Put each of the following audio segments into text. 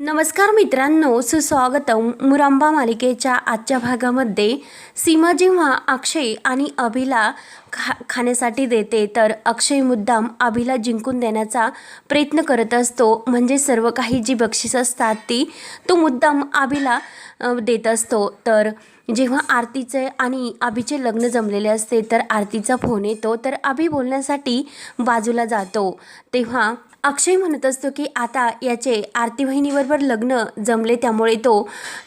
नमस्कार मित्रांनो सुस्वागतम मुरांबा मालिकेच्या आजच्या भागामध्ये सीमा जेव्हा अक्षय आणि अभिला खा खाण्यासाठी देते तर अक्षय मुद्दाम आभीला जिंकून देण्याचा प्रयत्न करत असतो. म्हणजे सर्व काही जी बक्षीस असतात ती तो मुद्दाम आभीला देत असतो. तर जेव्हा आरतीचे आणि आबीचे लग्न जमलेले असते तर आरतीचा फोन येतो. तर आबी बोलण्यासाठी बाजूला जातो. तेव्हा अक्षय म्हणत असतो की आता याचे आरती बहिणीबरोबर लग्न जमले त्यामुळे तो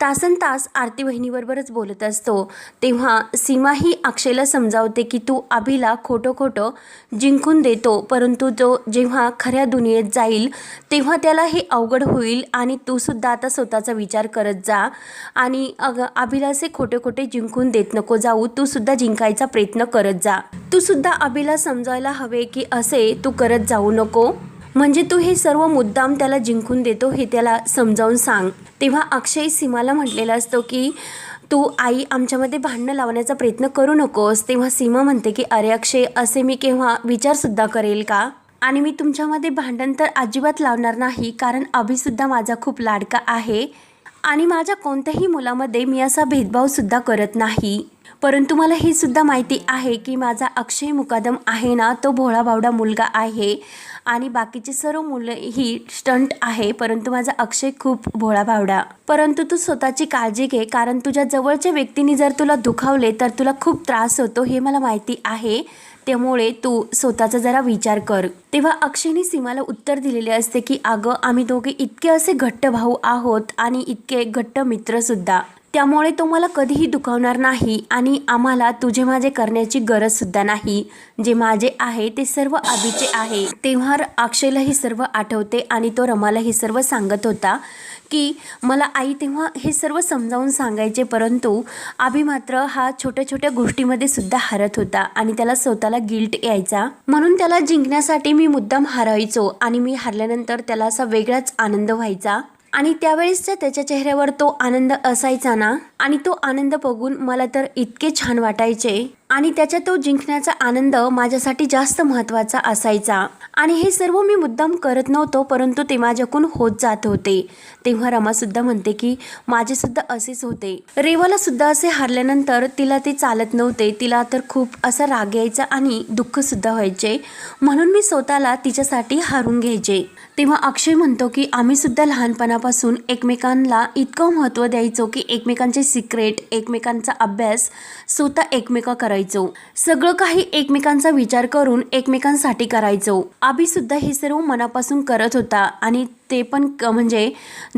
तासन तास आरती बहिणीबरोबरच बोलत असतो. तेव्हा सीमा ही अक्षयला समजावते की तू अभिला खोटं खोटं जिंकून देतो परंतु तो जेव्हा खऱ्या दुनियेत जाईल तेव्हा त्याला हे अवघड होईल आणि तू सुद्धा आता स्वतःचा विचार करत जा. आणि अग अभिला असे खोटे खोटे जिंकून देत नको जाऊ तू सुद्धा जिंकायचा प्रयत्न करत जा. तू सुद्धा अभिला समजायला हवे की असे तू करत जाऊ नको. म्हणजे तू हे सर्व मुद्दाम त्याला जिंकून देतो हे त्याला समजावून सांग. तेव्हा अक्षय सीमाला म्हटलेला असतो की तू आई आमच्यामध्ये भांडणं लावण्याचा प्रयत्न करू नकोस. तेव्हा सीमा म्हणते की अरे अक्षय असे मी केव्हा विचारसुद्धा करेल का? आणि मी तुमच्यामध्ये भांडण तर अजिबात लावणार नाही कारण अभिसुद्धा माझा खूप लाडका आहे. आणि माझ्या कोणत्याही मुलामध्ये मी असा भेदभावसुद्धा करत नाही. परंतु मला हे सुद्धा माहिती आहे की माझा अक्षय मुकादम आहे ना तो भोळाभावडा मुलगा आहे. आणि बाकीचे सर्व मुलं ही स्टंट आहे परंतु माझा अक्षय खूप भोळा भावडा परंतु तू स्वतःची काळजी घे कारण तुझ्या जवळच्या व्यक्तीने जर तुला दुखावले तर तुला खूप त्रास होतो हे मला माहिती आहे. त्यामुळे तू स्वतःचा जरा विचार कर. तेव्हा अक्षयने सीमाला उत्तर दिलेले असते की अगं आम्ही दोघे इतके असे घट्ट भाऊ आहोत आणि इतके घट्ट मित्रसुद्धा त्यामुळे तो मला कधीही दुखावणार नाही आणि आम्हाला तुझे माझे करण्याची गरजसुद्धा नाही. जे माझे आहे ते सर्व आबीचे आहे. तेव्हा अक्षयला हे सर्व आठवते आणि तो रमाला हे सर्व सांगत होता की मला आई तेव्हा हे सर्व समजावून सांगायचे परंतु आबी मात्र हा छोट्या छोट्या गोष्टीमध्ये सुद्धा हरत होता आणि त्याला स्वतःला गिल्ट यायचा. म्हणून त्याला जिंकण्यासाठी मी मुद्दाम हरायचो आणि मी हरल्यानंतर त्याला असा वेगळाच आनंद व्हायचा. आणि त्यावेळेसच्या त्याच्या चेहऱ्यावर तो आनंद असायचा ना? आणि तो आनंद बघून मला तर इतके छान वाटायचे. आणि त्याच्या तो जिंकण्याचा आनंद माझ्यासाठी जास्त महत्त्वाचा असायचा. आणि हे सर्व मी मुद्दाम करत नव्हतो परंतु ते माझ्याकडून होत जात होते. तेव्हा रमासुद्धा म्हणते की माझेसुद्धा असेच होते. रेवालासुद्धा असे हारल्यानंतर तिला ते चालत नव्हते. तिला तर खूप असा राग यायचा आणि दुःखसुद्धा व्हायचे. म्हणून मी स्वतःला तिच्यासाठी हारून घ्यायचे. तेव्हा अक्षय म्हणतो की आम्हीसुद्धा लहानपणापासून एकमेकांना इतकं महत्त्व द्यायचो की एकमेकांचे सिक्रेट एकमेकांचा अभ्यास स्वतः एकमेका करायचो. सगळं काही एकमेकांचा विचार करून एकमेकांसाठी करायचो. आम्ही हे सर्व मनापासून करत होता आणि ते पण क- म्हणजे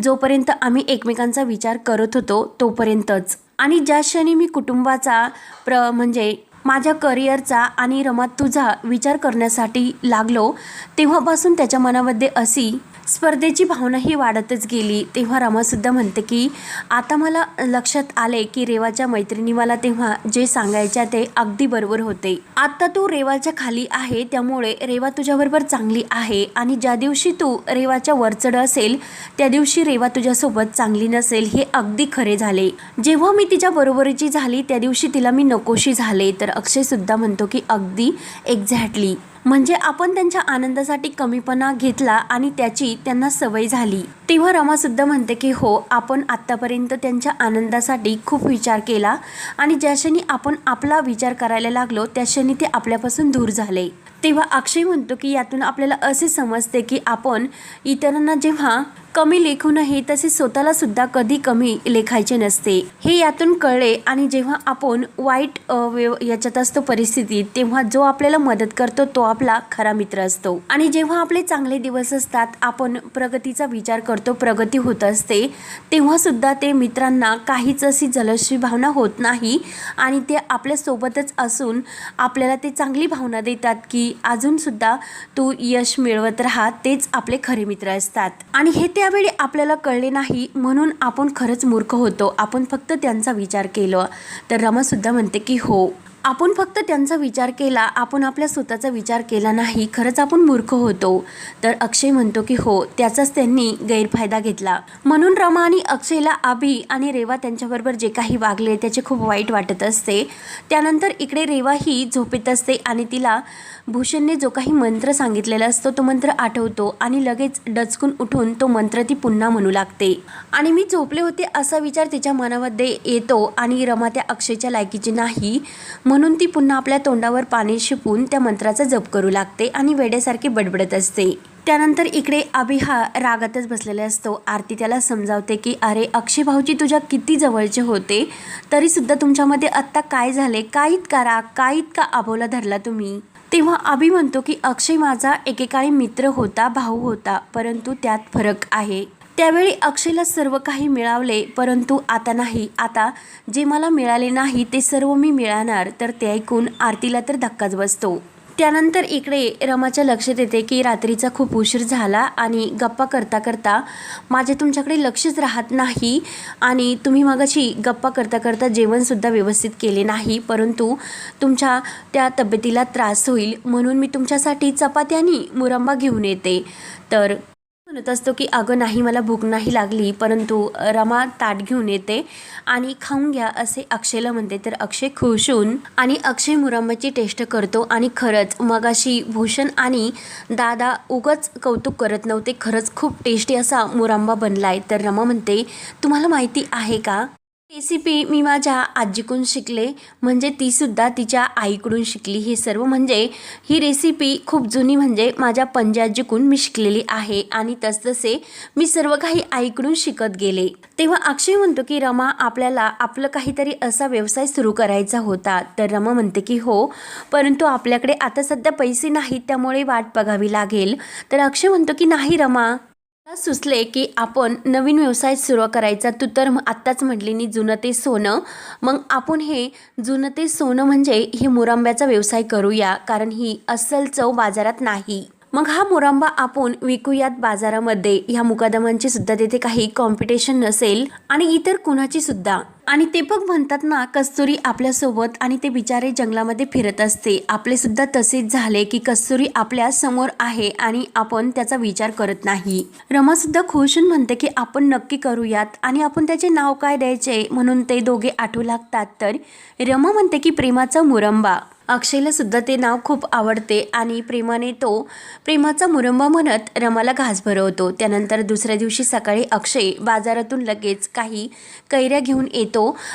जोपर्यंत आम्ही एकमेकांचा विचार करत होतो तोपर्यंतच. आणि ज्या क्षणी मी कुटुंबाचा प्र म्हणजे माझ्या करिअरचा आणि रमात तुझा विचार करण्यासाठी लागलो तेव्हापासून त्याच्या मनामध्ये अशी स्पर्धेची भावनाही वाढतच गेली. तेव्हा रमासुद्धा म्हणते की आता मला लक्षात आले की रेवाच्या मैत्रिणी मला तेव्हा जे सांगायच्या ते अगदी बरोबर होते. आता तू रेवाच्या खाली आहे त्यामुळे रेवा तुझ्याबरोबर चांगली आहे आणि ज्या दिवशी तू रेवाच्या वरचढ असेल त्या दिवशी रेवा तुझ्यासोबत चांगली नसेल हे अगदी खरे झाले. जेव्हा मी तिच्या बरोबरीची झाली त्या दिवशी तिला मी नकोशी झाले. तर अक्षयसुद्धा म्हणतो की अगदी एक्झॅक्टली. म्हणजे आपण त्यांच्या आनंदासाठी कमीपणा घेतला आणि त्याची त्यांना सवय झाली. तेव्हा रमासुद्धा म्हणते की हो आपण आत्तापर्यंत त्यांच्या आनंदासाठी खूप विचार केला आणि ज्या क्षणी आपण आपला विचार करायला लागलो त्या क्षणी ते आपल्यापासून दूर झाले. तेव्हा अक्षय म्हणतो की यातून आपल्याला असे समजते की आपण इतरांना जेव्हा कमी लेखूनही तसे स्वतःला सुद्धा कधी कमी लेखायचे नसते. हे यातून कळले आणि जेव्हा आपण वाईट व्यव- याच्यात असतो परिस्थितीत तेव्हा जो आपल्याला मदत करतो तो आपला खरा मित्र असतो. आणि जेव्हा आपले चांगले दिवस असतात आपण प्रगतीचा विचार करतो प्रगती होत असते तेव्हा सुद्धा ते मित्रांना काहीच अशी जलशी भावना होत नाही आणि ते आपल्यासोबतच असून आपल्याला ते चांगली भावना देतात की अजूनसुद्धा तू यश मिळवत राहा तेच आपले खरे मित्र असतात. आणि हे ते त्यावेळी आपल्याला कळले नाही म्हणून आपण खरंच मूर्ख होतो. आपण फक्त त्यांचा विचार केलं. तर रमासुद्धा म्हणते की हो आपण फक्त त्यांचा विचार केला. आपण आपल्या स्वतःचा विचार केला नाही. खरंच आपण मूर्ख होतो. तर अक्षय म्हणतो की हो त्याचाच त्यांनी गैरफायदा घेतला. म्हणून रमा आणि अक्षयला आबी आणि रेवा त्यांच्याबरोबर जे काही वागले त्याचे खूप वाईट वाटत असते. त्यानंतर इकडे रेवा ही झोपेत असते आणि तिला भूषणने जो काही मंत्र सांगितलेला असतो तो मंत्र आठवतो आणि लगेच डचकून उठून तो मंत्र ती पुन्हा म्हणू लागते. आणि मी झोपले होते असा विचार तिच्या मनामध्ये येतो आणि रमा त्या अक्षयच्या लायकीची नाही म्हणून ती पुन्हा आपल्या तोंडावर पाणी शिपून त्या मंत्राचा जप करू लागते आणि वेड्यासारखी बडबडत असते. त्यानंतर इकडे अभि हा रागातच बसलेला असतो. आरती त्याला समजावते की अरे अक्षय भाऊजी तुझ्या किती जवळचे होते. तरीसुद्धा तुमच्यामध्ये आत्ता काय झाले? काय इतका राग? काय इतका आबोला धरला तुम्ही? तेव्हा अभि म्हणतो की अक्षय माझा एकेकाळी मित्र होता भाऊ होता परंतु त्यात फरक आहे. त्यावेळी अक्षयला सर्व काही मिळावले परंतु आता नाही. आता जे मला मिळाले नाही ते सर्व मी मिळणार तर ते ऐकून आरतीला तर धक्काच बसतो. त्यानंतर इकडे रमाच्या लक्षात येते की रात्रीचा खूप उशीर झाला आणि गप्पा करता करता माझे तुमच्याकडे लक्षच राहत नाही आणि तुम्ही मगाशी गप्पा करता करता जेवणसुद्धा व्यवस्थित केले नाही परंतु तुमच्या त्या तब्येतीला त्रास होईल म्हणून मी तुमच्यासाठी चपात्यानी मुरंबा घेऊन येते. तर म्हणत असतो की अगं नाही मला भूक नाही लागली परंतु रमा ताट घेऊन येते आणि खाऊन घ्या असे अक्षयला म्हणते. तर अक्षय खुश होऊन आणि अक्षय मुरांबाची टेस्ट करतो आणि खरंच मगाशी भूषण आणि दादा उगच कौतुक करत नव्हते. खरंच खूप टेस्टी असा मुरांबा बनलाय. तर रमा म्हणते तुम्हाला माहिती आहे का? रेसिपी मी माझ्या आजीकडून शिकले. म्हणजे तीसुद्धा तिच्या आईकडून शिकली. हे सर्व म्हणजे ही रेसिपी खूप जुनी म्हणजे माझ्या पंजाजीकडून मी शिकलेली आहे. आणि तसतसे मी सर्व काही आईकडून शिकत गेले. तेव्हा अक्षय म्हणतो की रमा आपल्याला आपलं काहीतरी असा व्यवसाय सुरू करायचा होता. तर रमा म्हणते की हो परंतु आपल्याकडे आता सध्या पैसे नाहीत त्यामुळे वाट बघावी लागेल. तर अक्षय म्हणतो की नाही रमा सुचले की आपण नवीन व्यवसाय सुरू करायचा. तू तर आत्ताच म्हटली नी जुनं ते सोनं. मग आपण हे जुनं ते सोनं म्हणजे हे मुरांब्याचा व्यवसाय करूया. कारण ही अस्सल चव बाजारात नाही. मग हा मुरांबा आपण विकूयात बाजारामध्ये. ह्या मुकादमांची सुद्धा तिथे काही कॉम्पिटिशन नसेल. आणि इतर कुणाची सुद्धा. आणि ते बघ म्हणतात ना कस्तुरी आपल्यासोबत आणि ते बिचारे जंगलामध्ये फिरत असते. आपले सुद्धा तसेच झाले की कस्तुरी आपल्यासमोर आहे आणि आपण त्याचा विचार करत नाही. रमा सुद्धा खुश होऊन म्हणते की आपण नक्की करूयात आणि आपण त्याचे नाव काय द्यायचे? म्हणून ते दोघे आठवू लागतात. तर रमा म्हणते की प्रेमाचा मुरंबा. अक्षयला सुद्धा ते नाव खूप आवडते आणि प्रेमाने तो प्रेमाचा मुरंबा म्हणत रमाला घास भरवतो. त्यानंतर दुसऱ्या दिवशी सकाळी अक्षय बाजारातून लगेच काही कैऱ्या घेऊन येतो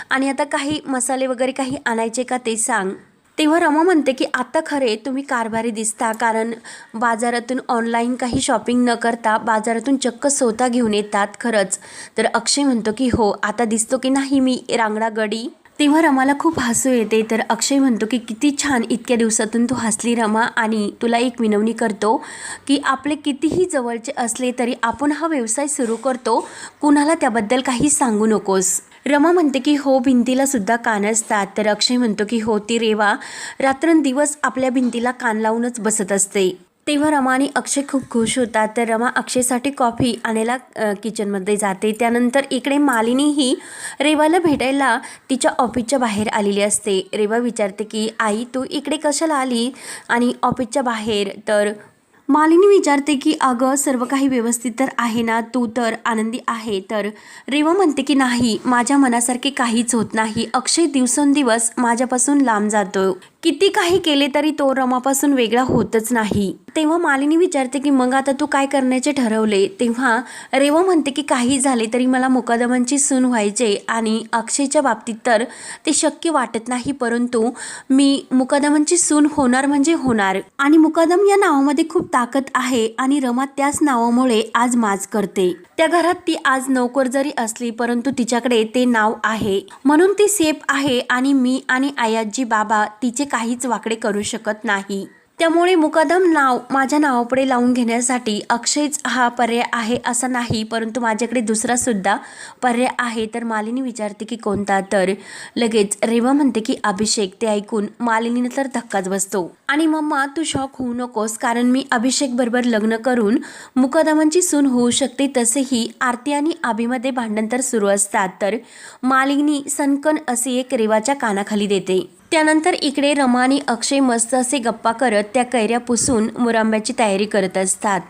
आणि आता काही मसाले वगैरे काही आणायचे का ते सांग. तेव्हा रमा म्हणते की आता खरे तुम्ही कारभारी दिसता कारण बाजारातून ऑनलाईन काही शॉपिंग न करता बाजारातून चक्क स्वतः घेऊन येतात खरंच. तर अक्षय म्हणतो की हो आता दिसतो की नाही मी रांगडा गडी? तेव्हा रमाला खूप हसू येते. तर अक्षय म्हणतो की किती छान इतक्या दिवसातून तू हसली रमा आणि तुला एक विनवणी करतो की आपले कितीही जवळचे असले तरी आपण हा व्यवसाय सुरू करतो. कुणाला त्याबद्दल काही सांगू नकोस. रमा म्हणते की हो भिंतीला सुद्धा कान असतात. तर अक्षय म्हणतो की हो ती रेवा रात्रंदिवस आपल्या भिंतीला कान लावूनच बसत असते. तेव्हा रमा आणि अक्षय खूप खुश होतात. तर रमा अक्षयसाठी कॉफी आणायला किचनमध्ये जाते. त्यानंतर इकडे मालिनी ही रेवाला भेटायला तिच्या ऑफिसच्या बाहेर आलेली असते. रेवा विचारते की आई तू इकडे कशाला आली आणि ऑफिसच्या बाहेर? तर मालिनी विचारते की अगं सर्व काही व्यवस्थित तर आहे ना? तू तर आनंदी आहे. तर रेवा म्हणते की नाही माझ्या मनासारखे काहीच होत नाही. अक्षय दिवसेंदिवस माझ्यापासून लांब जातो किती काही केले तरी तो रमापासून वेगळा होतच नाही. तेव्हा मालिनी विचारते की मग आता तू काय करण्याचे ठरवले? तेव्हा रेवा म्हणते की काही झाले तरी मला मुकादमांची सून व्हायचे आणि अक्षयच्या बाबतीत तर ते शक्य वाटत नाही परंतु मी मुकादमांची सून होणार म्हणजे होणार. आणि मुकादम या नावामध्ये खूप ताकद आहे आणि रमा त्याच नावामुळे आज माज करते. त्या घरात ती आज नोकर जरी असली परंतु तिच्याकडे ते नाव आहे. म्हणून ती सेफ आहे आणि मी आणि आयाजी बाबा तिचे काहीच वाकडे करू शकत नाही. त्यामुळे मुकादम नाव माझ्या नावापुढे लावून घेण्यासाठी अक्षयच हा पर्याय आहे असा नाही परंतु माझ्याकडे दुसरासुद्धा पर्याय आहे. तर मालिनी विचारते की कोणता? तर लगेच रेवा म्हणते की अभिषेक ते ऐकून मालिनीनं तर धक्काच बसतो. आणि मम्मा तू शॉक होऊ नकोस कारण मी अभिषेक बरोबर लग्न करून मुकादमांची सून होऊ शकते तसेही आरती आणि आभीमध्ये भांडण तर सुरू असतात. तर मालिनी सनकन असे एक रेवाच्या कानाखाली देते. त्यानंतर इकडे रमा आणि अक्षय मस्त असे गप्पा करत त्या कैऱ्या पुसून मुरांब्याची तयारी करत असतात.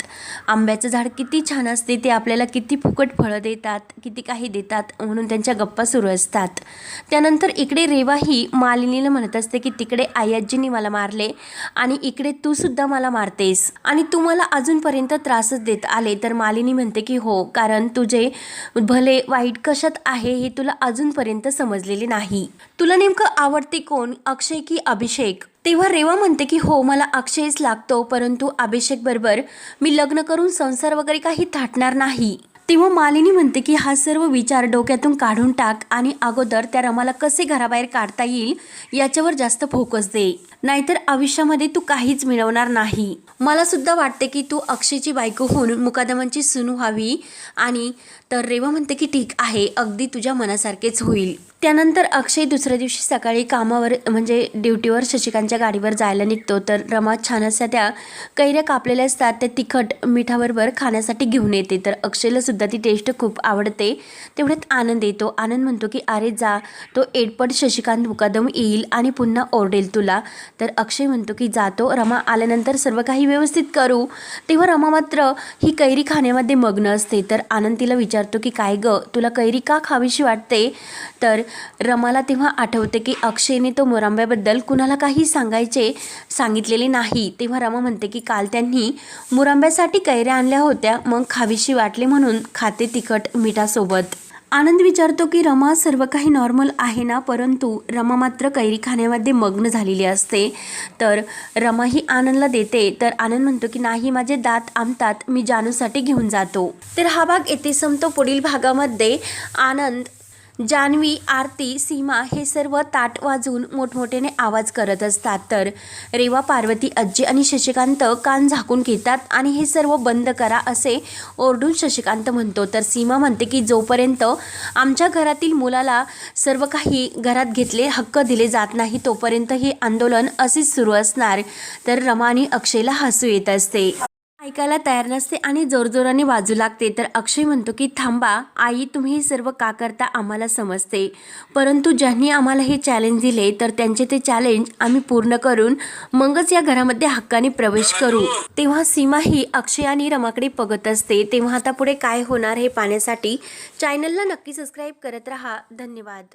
आंब्याचं झाड किती छान असते ते आपल्याला किती फुकट फळं देतात किती काही देतात म्हणून त्यांच्या गप्पा सुरू असतात. त्यानंतर इकडे रेवा ही मालिनीला म्हणत असते की तिकडे आई आजींनी मला मारले आणि इकडे तू सुद्धा मला मारतेस आणि तू मला अजूनपर्यंत त्रासच देत आले. तर मालिनी म्हणते की हो कारण तुझे भले वाईट कशात आहे हे तुला अजूनपर्यंत समजलेले नाही. तुला नेमकं आवडते कोण? अक्षय की अभिषेक. तेव्हा रेवा म्हणते की हो मला अक्षयच लागतो परंतु अभिषेक बरोबर मी लग्न करून संसार वगैरे काही थाटणार नाही. तेव्हा मालिनी म्हणते की हा सर्व विचार डोक्यातून काढून टाक आणि अगोदर त्या रमाला कसे घराबाहेर काढता येईल याच्यावर जास्त फोकस दे. नाहीतर आयुष्यामध्ये तू काहीच मिळवणार नाही. मला सुद्धा वाटते की तू अक्षयची बायको होऊन मुकादमांची सुनू व्हावी आणि तर रेवा म्हणते की ठीक आहे अगदी तुझ्या मनासारखेच होईल. त्यानंतर अक्षय दुसऱ्या दिवशी सकाळी कामावर म्हणजे ड्युटीवर शशिकांतच्या गाडीवर जायला निघतो. तर रमा छान अशा त्या कैऱ्या कापलेल्या असतात. त्या तिखट मिठाबरोबर खाण्यासाठी घेऊन येते. तर अक्षयला सुद्धा ती टेस्ट खूप आवडते. तेवढ्यात आनंद येतो. आनंद म्हणतो की अरे जा तो एडपट शशिकांत मुकादम येईल आणि पुन्हा ओरडेल तुला. तर अक्षय म्हणतो की जातो. रमा आल्यानंतर सर्व काही व्यवस्थित करू. तेव्हा रमा मात्र ही कैरी खाण्यामध्ये मग्न असते. तर आनंद तिला विचारतो की काय ग? तुला कैरी का खावीशी वाटते? तर रमाला तेव्हा आठवते की अक्षयने तो मुरांब्याबद्दल कुणाला काही सांगायचे सांगितलेले नाही. तेव्हा रमा म्हणते की काल त्यांनी मुरांब्यासाठी कैऱ्या आणल्या होत्या मग खावीशी वाटले म्हणून खाते तिखट मिठासोबत. आनंद विचारतो की रमा सर्व काही नॉर्मल आहे ना? परंतु रमा मात्र कैरी खाण्यामध्ये मग्न झालेली असते. तर रमा ही आनंदला देते. तर आनंद म्हणतो की नाही माझे दात आमतात. मी जानूसाठी घेऊन जातो. तर हा भाग येथे संपतो. पुढील भागामध्ये आनंद जान्हवी आरती सीमा हे सर्व ताट वाजवून मोठमोठ्याने आवाज करत असतात. तर रेवा पार्वती आजी आणि शशिकांत कान झाकून घेतात आणि हे सर्व बंद करा असे ओरडून शशिकांत म्हणतो. तर सीमा म्हणते की जोपर्यंत आमच्या घरातील मुलाला सर्व काही घरात घेतले हक्क दिले जात नाही तोपर्यंत हे आंदोलन असेच सुरू असणार. तर रमा आणि अक्षयला हसू येत असते. ऐकायला तयार नसते आणि जोरजोराने वाजू लागते. तर अक्षय म्हणतो की थांबा आई तुम्ही हे सर्व का करता आम्हाला समजते. परंतु ज्यांनी आम्हाला हे चॅलेंज दिले तर त्यांचे ते चॅलेंज आम्ही पूर्ण करून मगच या घरामध्ये हक्काने प्रवेश करू. तेव्हा सीमा ही अक्षय आणि रमाकडे बघत असते. तेव्हा आता पुढे काय होणार हे पाहण्यासाठी चॅनलला नक्की सबस्क्राईब करत राहा. धन्यवाद.